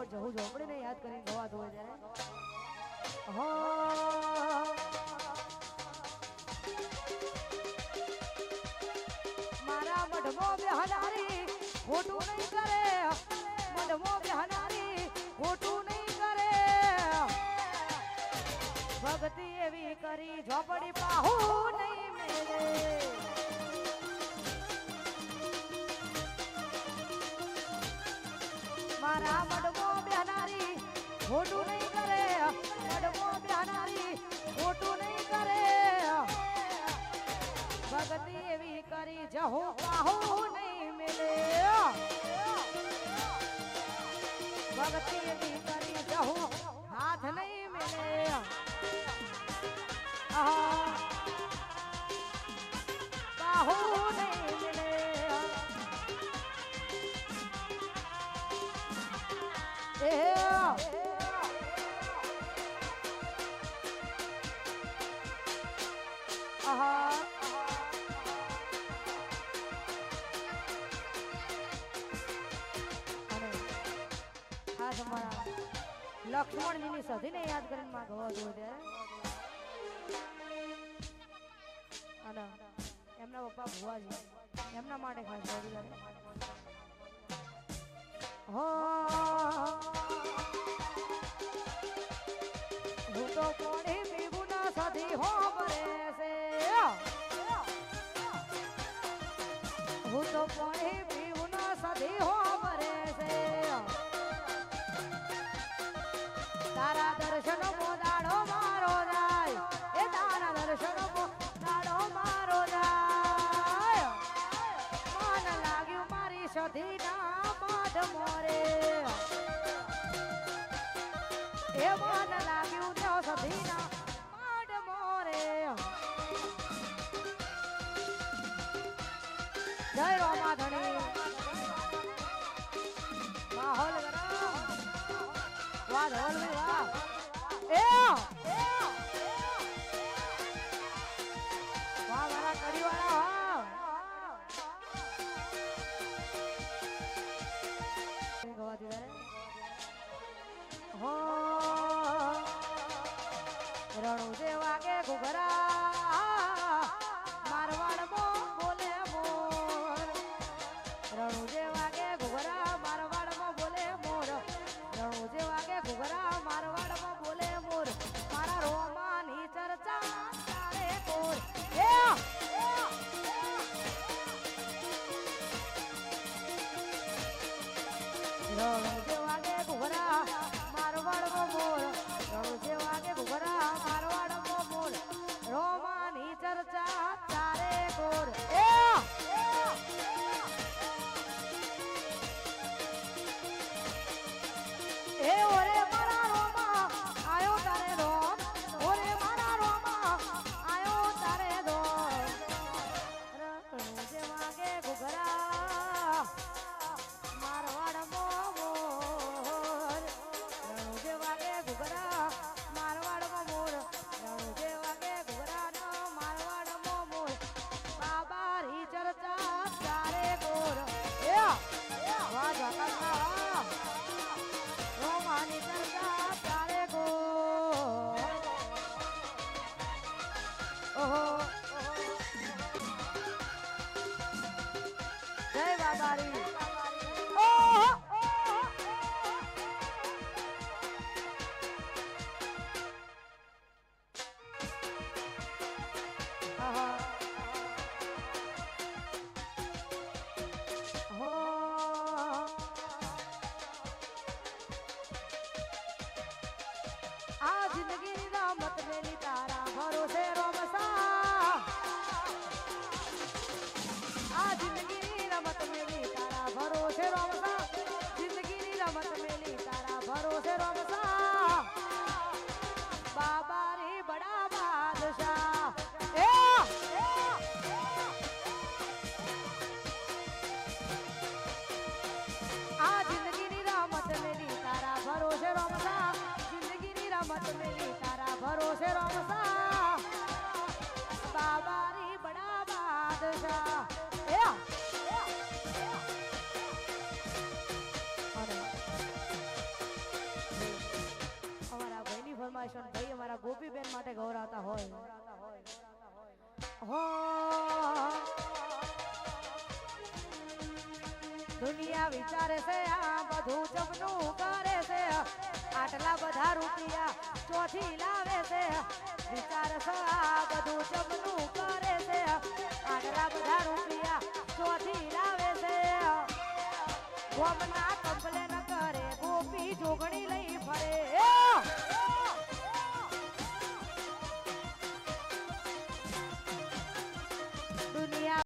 ઉપર જવું ઝોપડીને યાદ કરીને ગવાતું હોય ત્યારે. મારા મઢમો બેહનારી ખોટું નહીં કરે. મઢમો બેહનારી ખોટું નહીં કરે. ભક્તિ એવી કરી ઝોપડી પાહું. કરી જહુ પાહુ નહીં મિલે ભક્તિ એવી કરી જહુ હાથ નહીં મિલે. અમારા લક્ષ્મણજીની સધીને યાદ કરીને માં ગવા દો ત્યારે. અને એમના પપ્પા ભુવાજી એમના માટે ખાસ હો! હું તો કોણે પીવું ના સધી હો એ મન લાગ્યું તો સધી ના માઢ મોરે. જય રોમા ધણી માહોલ વાહ ધવલભાઈ વાહ એ રોમસા બાબા રે બડા બાદશાહ અમારા ભાઈની ફરમાઈશ ભાઈ અમારા ગોપીબેન માટે ગૌરાતા હોય હો વિચારે છે આ બધું જમનું કરે છે આટલા બધા રૂપિયા ચોથી લાવે છે. વિચાર આ બધું જમનું કરે છે. આટલા બધા રૂપિયા ચોથી લાવે છે. ગોમના ન કરે, ગોપી જોગણી લઈ ફરે.